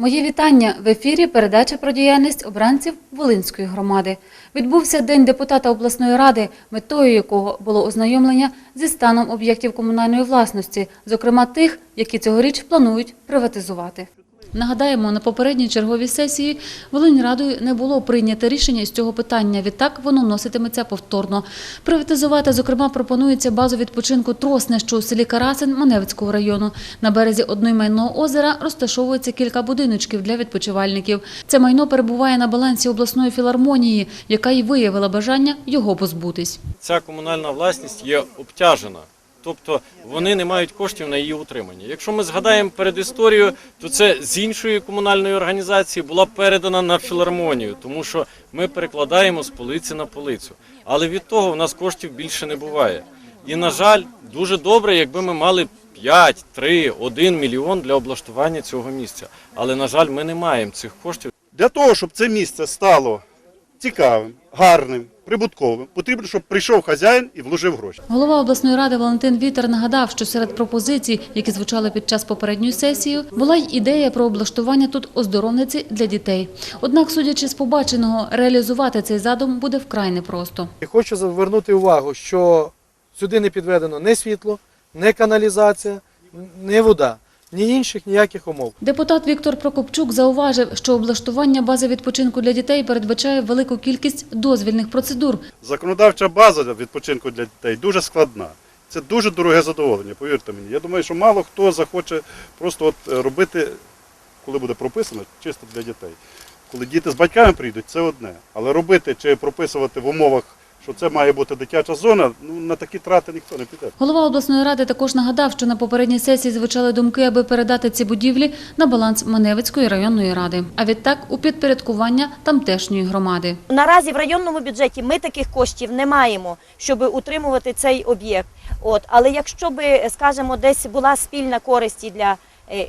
Моє вітання в ефірі. Передача про діяльність обранців Волинської громади. Відбувся день депутата обласної ради, метою якого було ознайомлення зі станом об'єктів комунальної власності, зокрема тих, які цьогоріч планують приватизувати. Нагадаємо, на попередній черговій сесії Волиньрадою не було прийнято рішення з цього питання. Відтак воно вноситиметься повторно. Приватизувати, зокрема, пропонується базу відпочинку Тросне, що у селі Карасин Маневицького району. На березі одноіменного озера розташовується кілька будиночків для відпочивальників. Це майно перебуває на балансі обласної філармонії, яка й виявила бажання його позбутись. ця комунальна власність є обтяжена. Тобто вони не мають коштів на її утримання. Якщо ми згадаємо перед історією, то це з іншої комунальної організації була передана на філармонію, тому що ми перекладаємо з полиці на полицю. Але від того в нас коштів більше не буває. І на жаль, дуже добре, якби ми мали 5, 3, 1 мільйон для облаштування цього місця. Але на жаль, ми не маємо цих коштів. Для того, щоб це місце стало цікавим, гарним, прибутковим, потрібно, щоб прийшов хазяїн і вложив гроші. Голова обласної ради Валентин Вітер нагадав, що серед пропозицій, які звучали під час попередньої сесії, була й ідея про облаштування тут оздоровниці для дітей. Однак, судячи з побаченого, реалізувати цей задум буде вкрай непросто. І хочу звернути увагу, що сюди не підведено ні світло, ні каналізація, ні вода, ні інших ніяких умов. Депутат Віктор Прокопчук зауважив, що облаштування бази відпочинку для дітей передбачає велику кількість дозвільних процедур. Законодавча база для відпочинку для дітей дуже складна. Це дуже дороге задоволення, повірте мені. Я думаю, що мало хто захоче просто от е, робити, коли буде прописано, чисто для дітей. Коли діти з батьками прийдуть, це одне. Але робити чи прописувати в умовах, що це має бути дитяча зона, ну на такі трати ніхто не піде. Голова обласної ради також нагадав, що на попередній сесії звучали думки, аби передати ці будівлі на баланс Маневицької районної ради, а відтак у підпорядкування тамтешньої громади. Наразі в районному бюджеті ми таких коштів не маємо, щоб утримувати цей об'єкт. От, але якщо би, скажімо, десь була спільна користь і для е,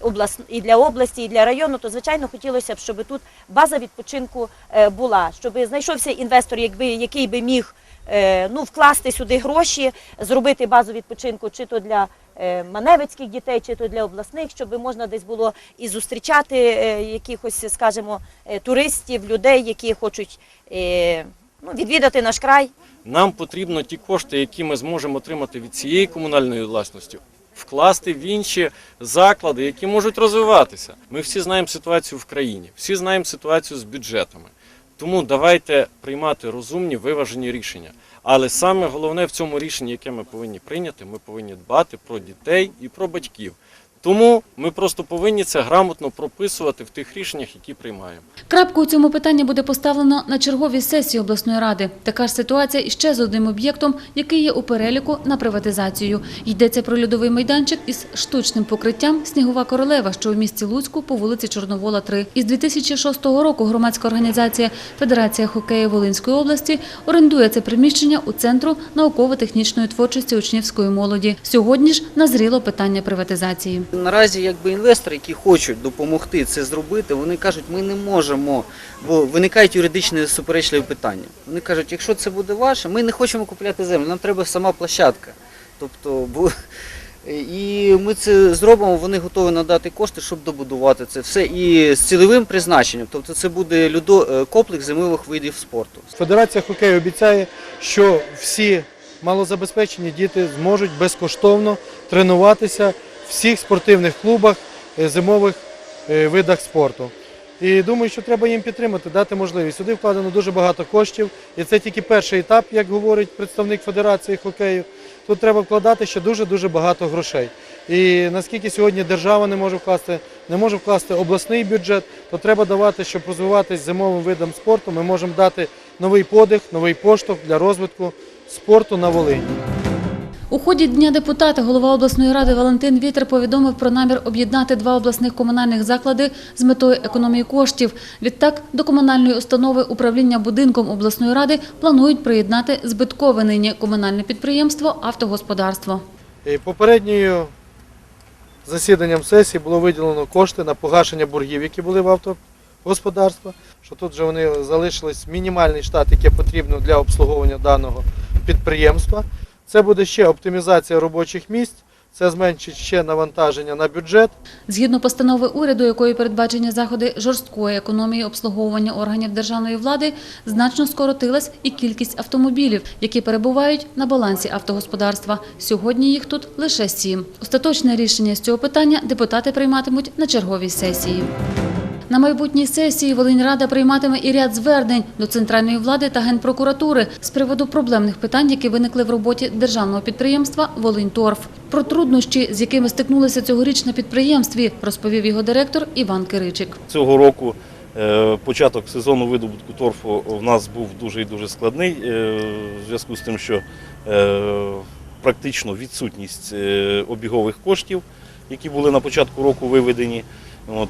і для області, і для району, то звичайно хотілося б, щоб тут база відпочинку е, була, щоб знайшовся інвестор, якби який би міг ну, вкласти сюди гроші, зробити базу відпочинку, чи то для е, маневицьких дітей, чи то для обласних, щоб можна десь було і зустрічати е, якихось, скажімо, е, туристів, людей, які хочуть е, ну, відвідати наш край. Нам потрібно ті кошти, які ми зможемо отримати від цієї комунальної власності, вкласти в інші заклади, які можуть розвиватися. Ми всі знаємо ситуацію в країні, всі знаємо ситуацію з бюджетами. Тому давайте приймати розумні, виважені рішення. Але саме головне в цьому рішенні, яке ми повинні прийняти, ми повинні дбати про дітей і про батьків. Тому ми просто повинні це грамотно прописувати в тих рішеннях, які приймаємо. Крапку у цьому питанні буде поставлено на черговій сесії обласної ради. Така ж ситуація іще з одним об'єктом, який є у переліку на приватизацію. Йдеться про льодовий майданчик із штучним покриттям «Снігова королева», що у місті Луцьку по вулиці Чорновола, 3. Із 2006 року громадська організація Федерація хокею Волинської області орендує це приміщення у Центру науково-технічної творчості учнівської молоді. Сьогодні ж назріло питання приватизації. Наразі якби інвестори, які хочуть допомогти це зробити, вони кажуть, ми не можемо, бо виникають юридичні суперечливі питання. Вони кажуть, якщо це буде ваше, ми не хочемо купляти землю, нам треба сама площадка. Тобто, бо і ми це зробимо, вони готові надати кошти, щоб добудувати це все. І з цільовим призначенням. Тобто це буде людо, е, комплекс зимових видів спорту. Федерація хокею обіцяє, що всі малозабезпечені діти зможуть безкоштовно тренуватися всіх спортивних клубах, е, зимових е, видах спорту. І думаю, що треба їм підтримати, дати можливість. Сюди вкладено дуже багато коштів, і це тільки перший етап, як говорить представник Федерації хокею. Тут треба вкладати ще дуже-дуже багато грошей. І наскільки сьогодні держава не може вкласти, не може вкласти обласний бюджет, то треба давати, щоб розвиватись зимовим видом спорту. Ми можемо дати новий подих, новий поштовх для розвитку спорту на Волині. У ході Дня депутата голова обласної ради Валентин Вітер повідомив про намір об'єднати два обласних комунальних заклади з метою економії коштів. Відтак до комунальної установи управління будинком обласної ради планують приєднати збиткове нині комунальне підприємство «Автогосподарство». Попередньою засіданням сесії було виділено кошти на погашення боргів, які були в автогосподарства, що тут вже вони залишились мінімальний штат, який потрібно для обслуговування даного підприємства. Це буде ще оптимізація робочих місць, Це зменшить ще навантаження на бюджет. Згідно постанови уряду, якою передбачені заходи жорсткої економії обслуговування органів державної влади, значно скоротилась і кількість автомобілів, які перебувають на балансі автогосподарства. Сьогодні їх тут лише сім. Остаточне рішення з цього питання депутати прийматимуть на черговій сесії. На майбутній сесії Волиньрада прийматиме і ряд звернень до центральної влади та генпрокуратури з приводу проблемних питань, які виникли в роботі державного підприємства Волиньторф. Про труднощі, з якими стикнулися цьогоріч на підприємстві, розповів його директор Іван Киричик. Цього року е, початок сезону видобутку торфу в нас був дуже і дуже складний е, в зв'язку з тим, що е, практично відсутність обігових коштів, які були на початку року виведені. От,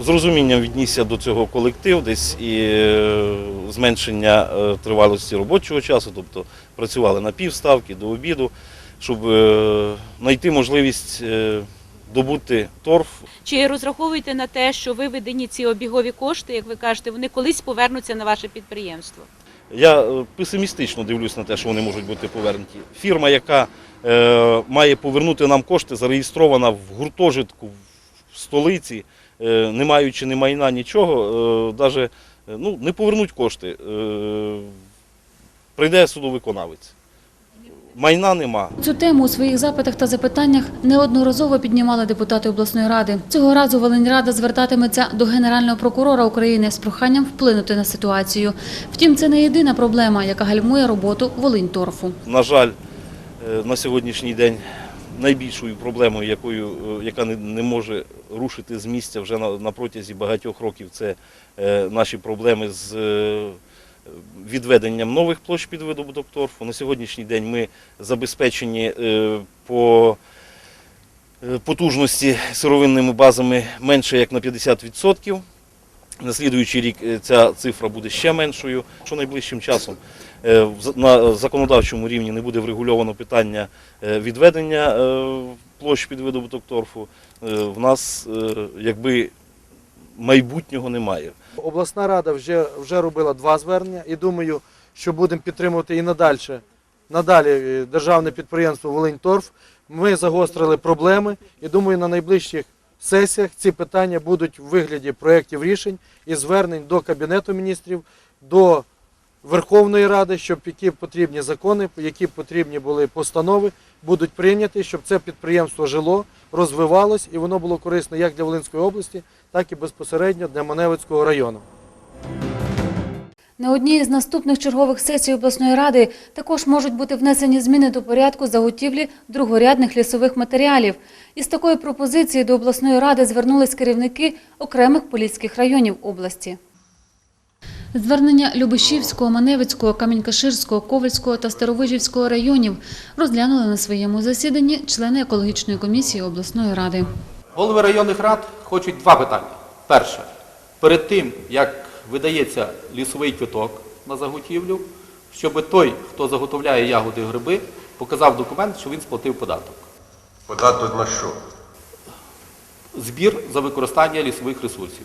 з розумінням віднісся до цього колектив, десь і е, зменшення е, тривалості робочого часу, тобто працювали на півставки до обіду, щоб е, знайти можливість добути торф Чи розраховуєте на те, що виведені ці обігові кошти, як ви кажете, вони колись повернуться на ваше підприємство? Я песимістично дивлюсь на те, що вони можуть бути повернуті. Фірма, яка е, має повернути нам кошти, зареєстрована в гуртожитку в столиці, не маючи ні майна, нічого, е, даже, е, ну, не повернуть кошти. Е, прийде судовиконавець. Майна нема. Цю тему у своїх запитах та запитаннях неодноразово піднімали депутати обласної ради. Цього разу Волиньрада звертатиметься до генерального прокурора України з проханням вплинути на ситуацію. Втім, це не єдина проблема, яка гальмує роботу Волиньторфу. На жаль, е, на сьогоднішній день найбільшою проблемою, якою, е, яка не, не може рушити з місця вже на, протязі багатьох років, це е, наші проблеми з е, відведенням нових площ під видобуток торфу. На сьогоднішній день ми забезпечені е, по потужності сировинними базами менше як на 50%. На слідуючий рік ця цифра буде ще меншою. Що найближчим часом на законодавчому рівні не буде врегульовано питання е, відведення е, площ під видобуток торфу, е, в нас е, якби майбутнього немає. Обласна рада вже, вже робила два звернення і думаю, що будемо підтримувати і надалі, надалі е, державне підприємство Волиньторф. Ми загострили проблеми і думаю, на найближчих сесіях ці питання будуть в вигляді проєктів рішень і звернень до Кабінету міністрів, до Верховної Ради, щоб які потрібні закони, які потрібні були постанови, будуть прийняті, щоб це підприємство жило, розвивалось і воно було корисно як для Волинської області, так і безпосередньо для Маневицького району. На одній з наступних чергових сесій обласної ради також можуть бути внесені зміни до порядку заготівлі другорядних лісових матеріалів. Із такої пропозиції до обласної ради звернулись керівники окремих поліських районів області. Звернення Любишівського, Маневицького, Камінькаширського, Ковальського та Старовижівського районів розглянули на своєму засіданні члени екологічної комісії обласної ради. Голови районних рад хочуть два питання. Перше, перед тим, як видається лісовий квиток на заготівлю, щоб той, хто заготовляє ягоди і гриби, показав документ, що він сплатив податок. Податок на що? Збір за використання лісових ресурсів.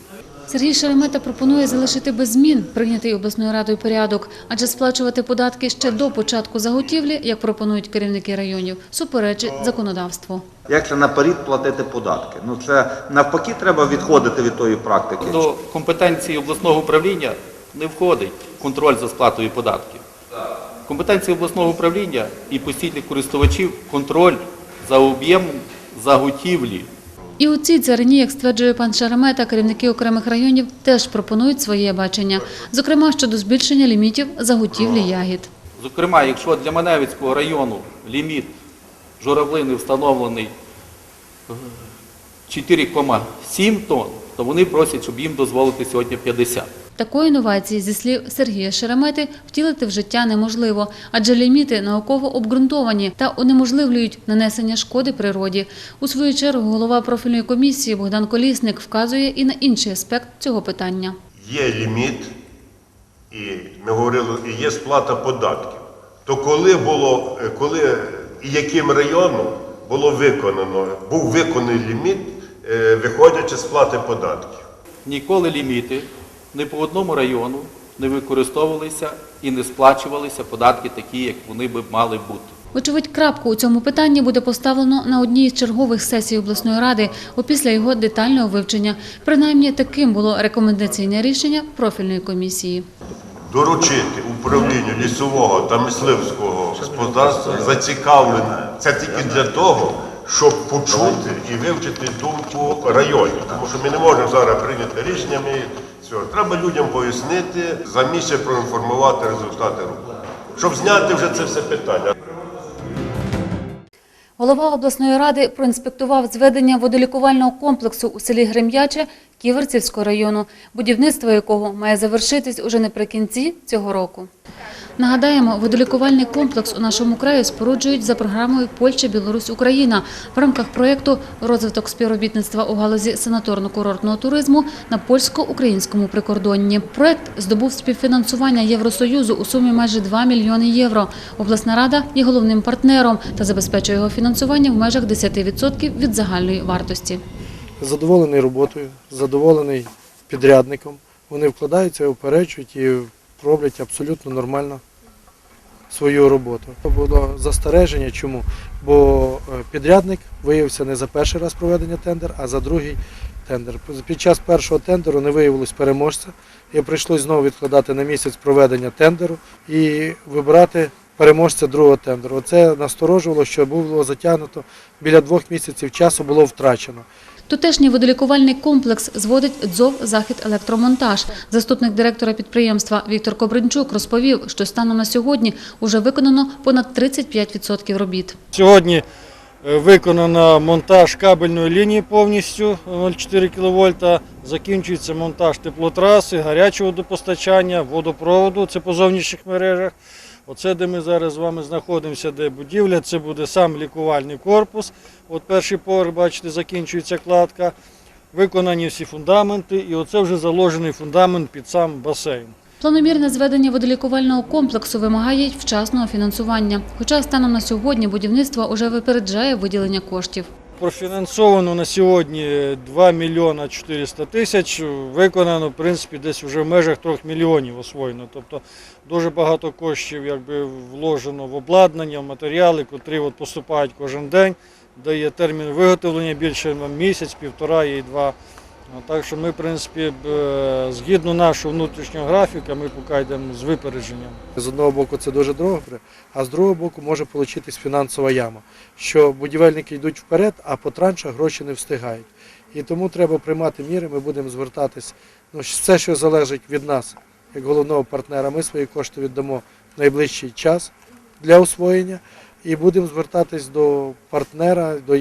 Сергій Шеремета пропонує залишити без змін прийнятий обласною радою порядок, адже сплачувати податки ще до початку заготівлі, як пропонують керівники районів, суперечить законодавству. Як це наперед платити податки? Ну це навпаки треба відходити від тої практики. До компетенції обласного управління не входить контроль за сплатою податків. Компетенція обласного управління і постійних користувачів контроль за об'ємом заготівлі. І у цій царині, як стверджує пан Шеремета, керівники окремих районів теж пропонують своє бачення, зокрема щодо збільшення лімітів заготівлі ягід. Зокрема, якщо для Маневицького району ліміт журавлини встановлений е, 4,7 тонн, то вони просять, щоб їм дозволити сьогодні 50. Такої інновації, зі слів Сергія Шеремети, втілити в життя неможливо, адже ліміти науково обґрунтовані та унеможливлюють нанесення шкоди природі. У свою чергу голова профільної комісії Богдан Колісник вказує і на інший аспект цього питання. є ліміт, і ми говорили, і є сплата податків. То коли було, коли і яким районом було виконано, був виконаний ліміт, е, виходячи з сплати податків. Ніколи ліміти ні по одному району не використовувалися і не сплачувалися податки такі, як вони би мали бути. Вочевидь, крапку у цьому питанні буде поставлено на одній з чергових сесій обласної ради опісля його детального вивчення. Принаймні таким було рекомендаційне рішення профільної комісії. Доручити управлінню лісового та мисливського господарства зацікавлене. Це тільки для того, щоб почути і вивчити думку районів. Тому що ми не можемо зараз прийняти рішення. Ми цього. Треба людям пояснити, за місяць проінформувати результати роботи. Щоб зняти вже це все питання. Голова обласної ради проінспектував зведення водолікувального комплексу у селі Грем'яче Ківерцівського району, будівництво якого має завершитись уже наприкінці цього року. Нагадаємо, водолікувальний комплекс у нашому краї споруджують за програмою Польща, Білорусь, Україна в рамках проєкту Розвиток співробітництва у галузі санаторно-курортного туризму на польсько-українському прикордонні. Проєкт здобув співфінансування Євросоюзу у сумі майже 2 мільйони євро. Обласна рада є головним партнером та забезпечує його фінансування в межах 10% від загальної вартості. Задоволений роботою, задоволений підрядником. Вони вкладаються, оперечують і роблять абсолютно нормально свою роботу. Це було застереження. Чому? Бо е, підрядник виявився не за перший раз проведення тендер, а за другий тендер. Під час першого тендеру не виявилось переможця, і прийшлось знову відкладати на місяць проведення тендеру і вибирати переможця другого тендеру. Це насторожувало, що було затягнуто біля двох місяців часу було втрачено. Тутешній водолікувальний комплекс зводить ДЗОВ «Захід електромонтаж». Заступник директора підприємства Віктор Кобринчук розповів, що станом на сьогодні уже виконано понад 35% робіт. Сьогодні е, виконано монтаж кабельної лінії повністю 0,4 кВт. Закінчується монтаж теплотраси, гарячого водопостачання, водопроводу. Це по зовнішніх мережах. Оце, де ми зараз з вами знаходимося, де будівля, це буде сам лікувальний корпус. От перший поверх, бачите, закінчується кладка. Виконані всі фундаменти, і оце вже заложений фундамент під сам басейн. Планомірне зведення водолікувального комплексу вимагає вчасного фінансування. Хоча станом на сьогодні будівництво уже випереджає виділення коштів. Профінансовано на сьогодні 2 мільйона 400 тисяч, виконано, в принципі, десь вже в межах 3 мільйонів освоєно. Тобто дуже багато коштів якби, вложено в обладнання, в матеріали, котрі от поступають кожен день, де є термін виготовлення більше місяць, півтора і два. Так що ми, в принципі, е, згідно нашого внутрішнього графіка, ми поки йдемо з випередженням. З одного боку це дуже добре, а з другого боку може получитись фінансова яма, що будівельники йдуть вперед, а по траншах гроші не встигають. І тому треба приймати міри, ми будемо звертатись. Ну, все, що залежить від нас, як головного партнера, ми свої кошти віддамо в найближчий час для освоєння і будемо звертатись до партнера, до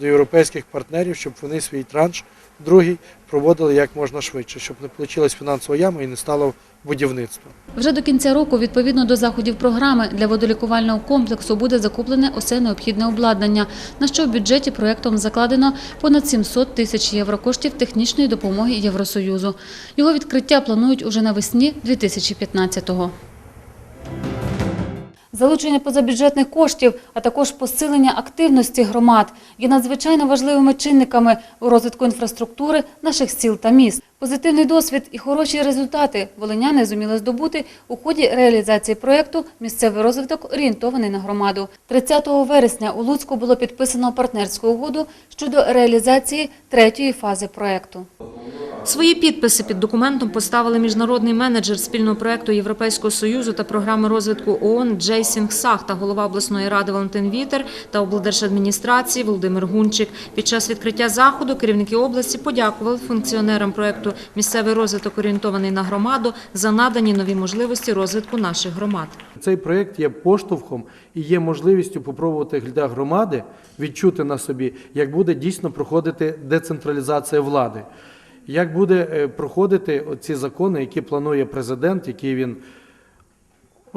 європейських партнерів, щоб вони свій транш другий проводили як можна швидше, щоб не вийшла фінансова яма і не стало будівництво. Вже до кінця року, відповідно до заходів програми, для водолікувального комплексу буде закуплене усе необхідне обладнання, на що в бюджеті проєктом закладено понад 700 тисяч євро коштів технічної допомоги Євросоюзу. Його відкриття планують уже навесні 2015-го. Залучення позабюджетних коштів, а також посилення активності громад є надзвичайно важливими чинниками у розвитку інфраструктури наших сіл та міст. Позитивний досвід і хороші результати волиняни зуміли здобути у ході реалізації проєкту Місцевий розвиток орієнтований на громаду. 30 вересня у Луцьку було підписано партнерську угоду щодо реалізації третьої фази проєкту. Свої підписи під документом поставили міжнародний менеджер спільного проекту Європейського союзу та програми розвитку ООН Джей Сінг Сах та голова обласної ради Валентин Вітер та облдержадміністрації Володимир Гунчик. Під час відкриття заходу керівники області подякували функціонерам проекту Місцевий розвиток орієнтований на громаду за надані нові можливості розвитку наших громад. Цей проєкт є поштовхом і є можливістю попробувати для громади відчути на собі, як буде дійсно проходити децентралізація влади, як буде е, проходити ці закони, які планує президент, які він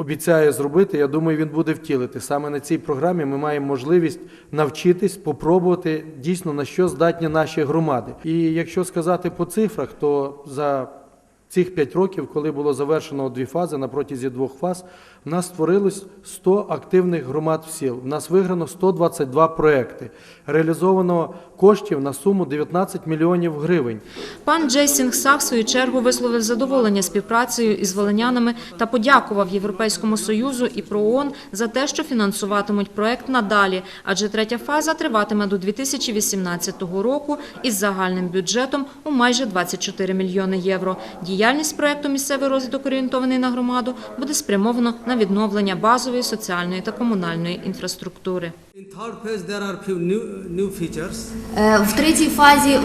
обіцяє зробити. Я думаю, він буде втілити. Саме на цій програмі ми маємо можливість навчитись, попробувати дійсно на що здатні наші громади. І якщо сказати по цифрах, то за цих 5 років, коли було завершено дві фази, на протязі двох фаз, в нас створилось 100 активних громад сіл. В нас виграно 122 проекти. Реалізовано коштів на суму 19 мільйонів гривень. Пан Джейсінг Са в свою чергу висловив задоволення співпрацею із волинянами та подякував Європейському Союзу і ПРООН за те, що фінансуватимуть проект надалі, адже третя фаза триватиме до 2018 року із загальним бюджетом у майже 24 мільйони євро. Діяльність проекту «Місцевий розвиток орієнтований на громаду» буде спрямовано відновлення базової соціальної та комунальної інфраструктури. Е, В третій фазі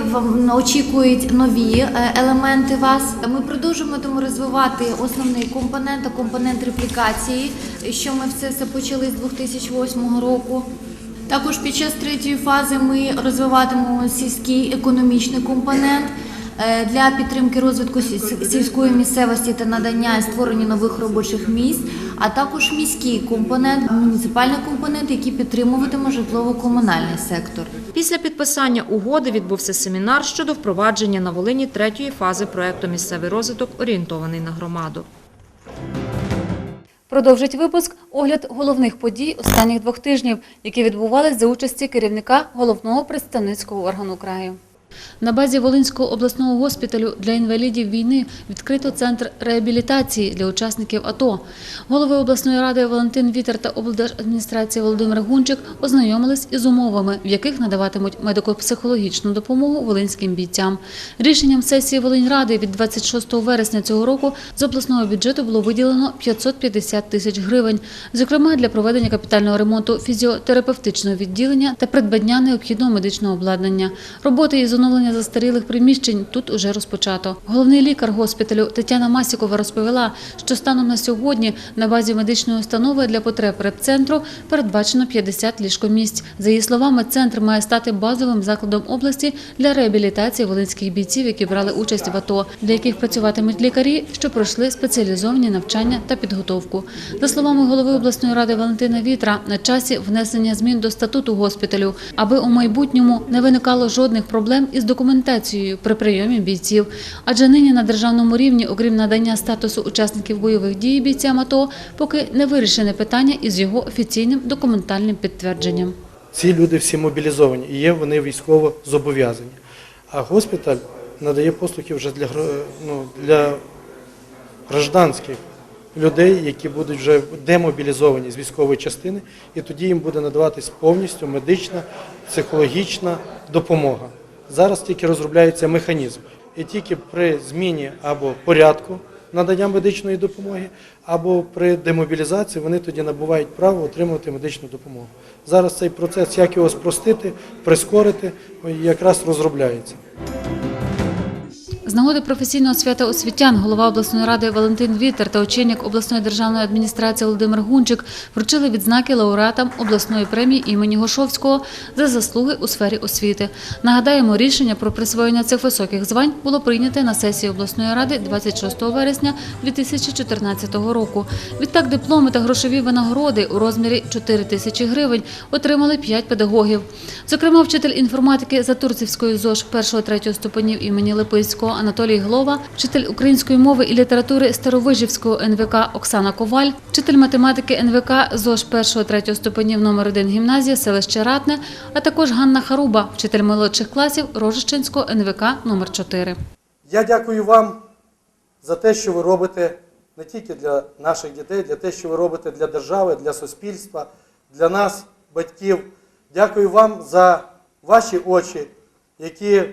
очікують нові е, елементи вас. Ми продовжуємо тому розвивати основний компонент, а компонент реплікації, що ми все це почали з 2008 року. Також під час третьої фази ми розвиватимемо сільський економічний компонент для підтримки розвитку сіль- сільської місцевості та надання і створення нових робочих місць, а також міський компонент, муніципальний компонент, який підтримуватиме житлово-комунальний сектор. Після підписання угоди відбувся семінар щодо впровадження на Волині третьої фази проекту «Місцевий розвиток орієнтований на громаду». Продовжить випуск огляд головних подій останніх двох тижнів, які відбувались за участі керівника головного представницького органу краю. На базі Волинського обласного госпіталю для інвалідів війни відкрито центр реабілітації для учасників АТО. Голови обласної ради Валентин Вітер та облдержадміністрації Володимир Гунчик ознайомились із умовами, в яких надаватимуть медико-психологічну допомогу волинським бійцям. Рішенням сесії Волиньради від 26 вересня цього року з обласного бюджету було виділено 550 тисяч гривень, зокрема для проведення капітального ремонту фізіотерапевтичного відділення та придбання необхідного медичного обладнання. Роботи із оновлення застарілих приміщень тут уже розпочато. Головний лікар госпіталю Тетяна Масікова розповіла, що станом на сьогодні на базі медичної установи для потреб репцентру передбачено 50 ліжкомісць. За її словами, центр має стати базовим закладом області для реабілітації волинських бійців, які брали участь в АТО, для яких працюватимуть лікарі, що пройшли спеціалізовані навчання та підготовку. За словами голови обласної ради Валентина Вітра, на часі внесення змін до статуту госпіталю, аби у майбутньому не виникало жодних проблем із документацією при прийомі бійців. Адже нині на державному рівні, окрім надання статусу учасників бойових дій бійцям АТО, поки не вирішене питання із його офіційним документальним підтвердженням. Ці люди всі мобілізовані і є вони військово зобов'язані. А госпіталь надає послуги вже для, ну, для гражданських людей, які будуть вже демобілізовані з військової частини, і тоді їм буде надаватись повністю медична, психологічна допомога. Зараз тільки розробляється механізм. І тільки при зміні або порядку надання медичної допомоги, або при демобілізації вони тоді набувають право отримувати медичну допомогу. Зараз цей процес, як його спростити, прискорити, якраз розробляється. З нагоди професійного свята освітян голова обласної ради Валентин Вітер та очільник обласної державної адміністрації Володимир Гунчик вручили відзнаки лауреатам обласної премії імені Гошовського за заслуги у сфері освіти. Нагадаємо, рішення про присвоєння цих високих звань було прийняте на сесії обласної ради 26 вересня 2014 року. Відтак дипломи та грошові винагороди у розмірі 4 тисячі гривень отримали 5 педагогів. Зокрема, вчитель інформатики Затурцівської ЗОЖ 1-3 ступенів імені Липицького Анатолій Глова, вчитель української мови і літератури Старовижівського НВК Оксана Коваль, вчитель математики НВК ЗОЖ 1-3 ступенів номер 1 гімназія селище Ратне, а також Ганна Харуба, вчитель молодших класів Рожищенського НВК номер 4. Я дякую вам за те, що ви робите не тільки для наших дітей, для те, що ви робите для держави, для суспільства, для нас, батьків. Дякую вам за ваші очі, які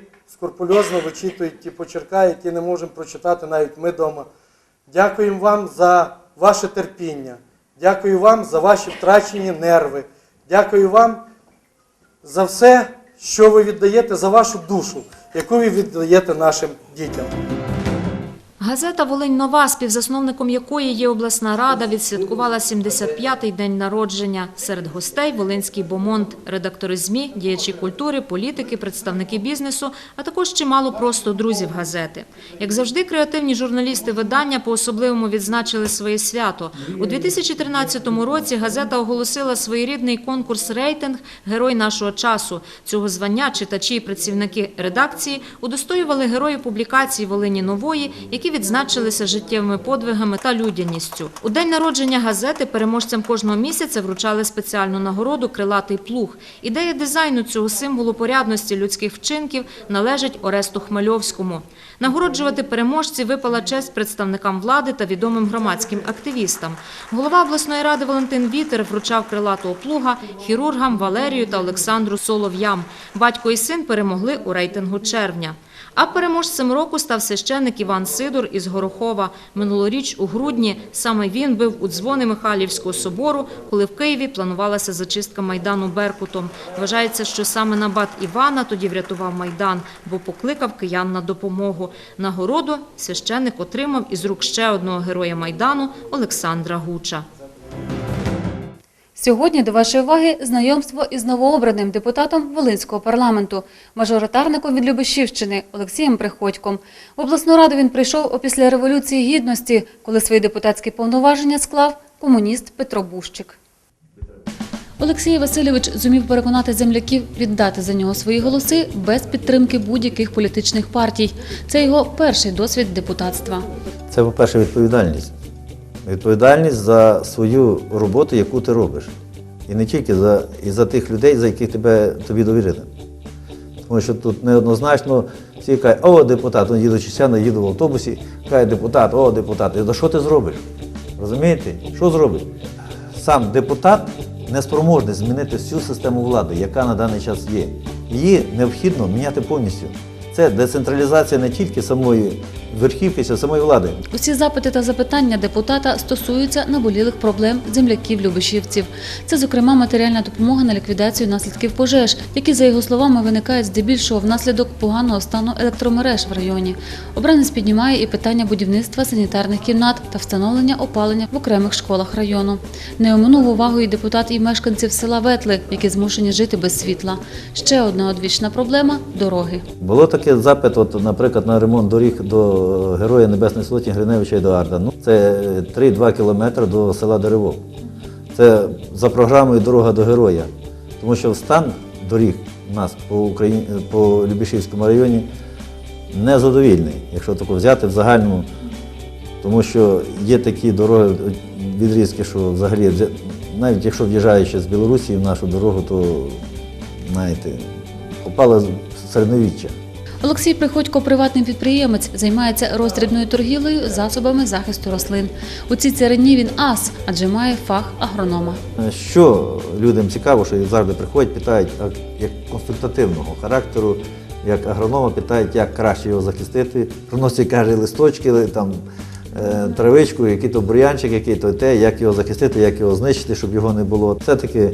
скрупульозно вичитують ті почерка, які не можемо прочитати навіть ми вдома. Дякуємо вам за ваше терпіння. Дякую вам за ваші втрачені нерви. Дякую вам за все, що ви віддаєте, за вашу душу, яку ви віддаєте нашим дітям. Газета Волинь Нова, співзасновником якої є обласна рада, відсвяткувала 75-й день народження. Серед гостей Волинський бомонд, редактори ЗМІ, діячі культури, політики, представники бізнесу, а також чимало просто друзів газети. Як завжди, креативні журналісти видання по-особливому відзначили своє свято. У 2013 році газета оголосила своєрідний конкурс «Рейтинг. Герой нашого часу». Цього звання читачі і працівники редакції удостоювали героїв публікації Волині Нової, які відзначилися життєвими подвигами та людяністю. У день народження газети переможцям кожного місяця вручали спеціальну нагороду Крилатий плуг. Ідея дизайну цього символу порядності людських вчинків належить Оресту Хмельовському. Нагороджувати переможців випала честь представникам влади та відомим громадським активістам. Голова обласної ради Валентин Вітер вручав крилатого плуга хірургам Валерію та Олександру Солов'ям. Батько і син перемогли у рейтингу червня. А переможцем року став священник Іван Сидор із Горохова. Минулоріч у грудні саме він бив у дзвони Михайлівського собору, коли в Києві планувалася зачистка Майдану Беркутом. Вважається, що саме набат Івана тоді врятував Майдан, бо покликав киян на допомогу. Нагороду священник отримав із рук ще одного героя Майдану Олександра Гуча. Сьогодні до вашої уваги знайомство із новообраним депутатом Волинського парламенту, мажоритарником від Любешівщини Олексієм Приходьком. В обласну раду він прийшов опісля Революції Гідності, коли свої депутатські повноваження склав комуніст Петро Бущик. Олексій Васильович зумів переконати земляків віддати за нього свої голоси без підтримки будь-яких політичних партій. Це його перший досвід депутатства. Це, по-перше, відповідальність. Відповідальність за свою роботу, яку ти робиш. І не тільки за, і за тих людей, за яких тебе, тобі довірили. Тому що тут неоднозначно всі кажуть, о, депутат, он їду Чесяна, їду в автобусі, каже депутат, о, депутат. І що ти зробиш? Розумієте? Що зробиш? Сам депутат не спроможний змінити всю систему влади, яка на даний час є. Її необхідно міняти повністю. Це децентралізація не тільки самої верхівки, самої влади. Усі запити та запитання депутата стосуються наболілих проблем земляків-любишівців. Це, зокрема, матеріальна допомога на ліквідацію наслідків пожеж, які, за його словами, виникають здебільшого внаслідок поганого стану електромереж в районі. Обранець піднімає і питання будівництва санітарних кімнат та встановлення опалення в окремих школах району. Не оминув увагою депутат і мешканців села Ветли, які змушені жити без світла. Ще одна одвічна проблема дороги. Було таке запит, от, наприклад, на ремонт доріг до Героя Небесної Сотні Гриневича Едуарда. Ну, це 3-2 кілометри до села Деревов. Це за програмою Дорога до Героя. Тому що стан доріг у нас по, Україні, по Любішівському районі незадовільний, якщо тако взяти в загальному. Тому що є такі дороги, відрізки, що взагалі, навіть якщо в'їжджаючи з Білорусі в нашу дорогу, то знаєте, попали в середньовіччя. Олексій Приходько, приватний підприємець, займається роздрібною торгівлею засобами захисту рослин. У цій царині він ас, адже має фах агронома. Що людям цікаво, що завжди приходять, питають як консультативного характеру, як агронома питають, як краще його захистити. Приносять, каже, листочки, там, е, травичку, який то бур'янчик, який то те, як його захистити, як його знищити, щоб його не було. Все-таки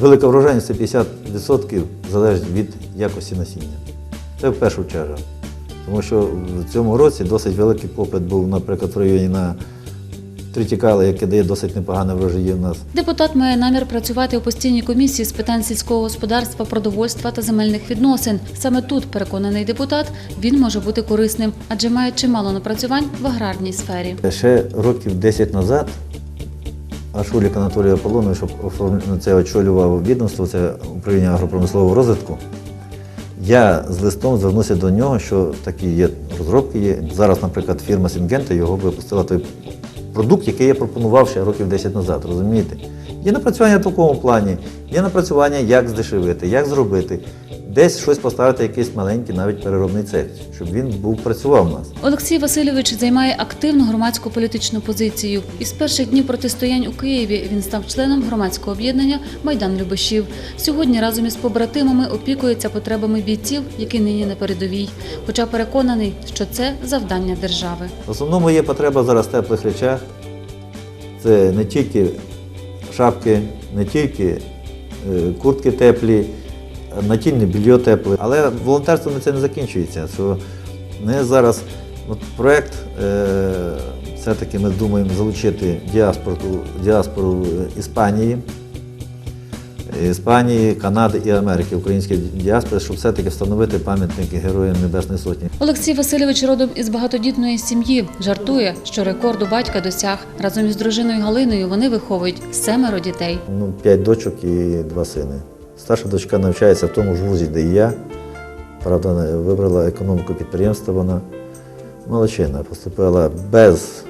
велика врожайність це 50% залежить від якості насіння. Це в першу чергу. Тому що в цьому році досить великий попит був, наприклад, в районі на тритікали, яке дає досить непогане врожаї в нас. Депутат має намір працювати у постійній комісії з питань сільського господарства, продовольства та земельних відносин. Саме тут, переконаний депутат, він може бути корисним, адже має чимало напрацювань в аграрній сфері. Ще років 10 назад Ашулік Анатолій Аполлонович оформ- це очолював відомство, це управління агропромислового розвитку. Я з листом звернувся до нього, що такі є розробки є. Зараз, наприклад, фірма Сінгента його випустила той продукт, який я пропонував ще років 10 назад, розумієте? Є напрацювання в такому плані, є напрацювання, як здешевити, як зробити, десь щось поставити, якийсь маленький навіть переробний цех, щоб він був працював у нас. Олексій Васильович займає активну громадську політичну позицію. Із перших днів протистоянь у Києві він став членом громадського об'єднання Майдан Любашів. Сьогодні разом із побратимами опікується потребами бійців, які нині на передовій. Хоча переконаний, що це завдання держави. В основному є потреба зараз в теплих речах. Це не тільки шапки, не тільки е, куртки теплі, натільне більйо тепле. Але волонтерство на це не закінчується. Ми зараз от проєкт, е, все-таки ми думаємо залучити діаспору, діаспору Іспанії. Іспанії, Канади і Америки, українські діаспори, щоб все-таки встановити пам'ятники Героям Небесної Сотні. Олексій Васильович родом із багатодітної сім'ї. Жартує, що рекорду батька досяг. Разом із дружиною Галиною вони виховують семеро дітей. Ну, п'ять дочок і два сини. Старша дочка навчається в тому ж вузі, де і я. Правда, вибрала економіку підприємства вона. молодчина, поступила без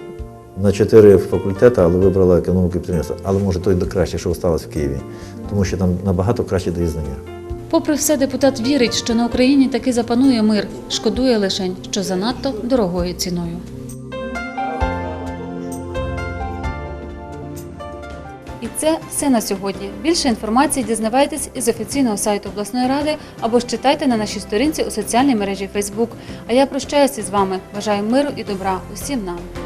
на чотири факультети, але вибрала економіку і підприємство. Але може той до краще, що осталось в Києві, тому що там набагато краще дає знання. Попри все, депутат вірить, що на Україні таки запанує мир, шкодує лишень, що занадто дорогою ціною. Це все на сьогодні. Більше інформації дізнавайтесь із офіційного сайту обласної ради або ж читайте на нашій сторінці у соціальній мережі Facebook. А я прощаюся з вами. Бажаю миру і добра усім нам.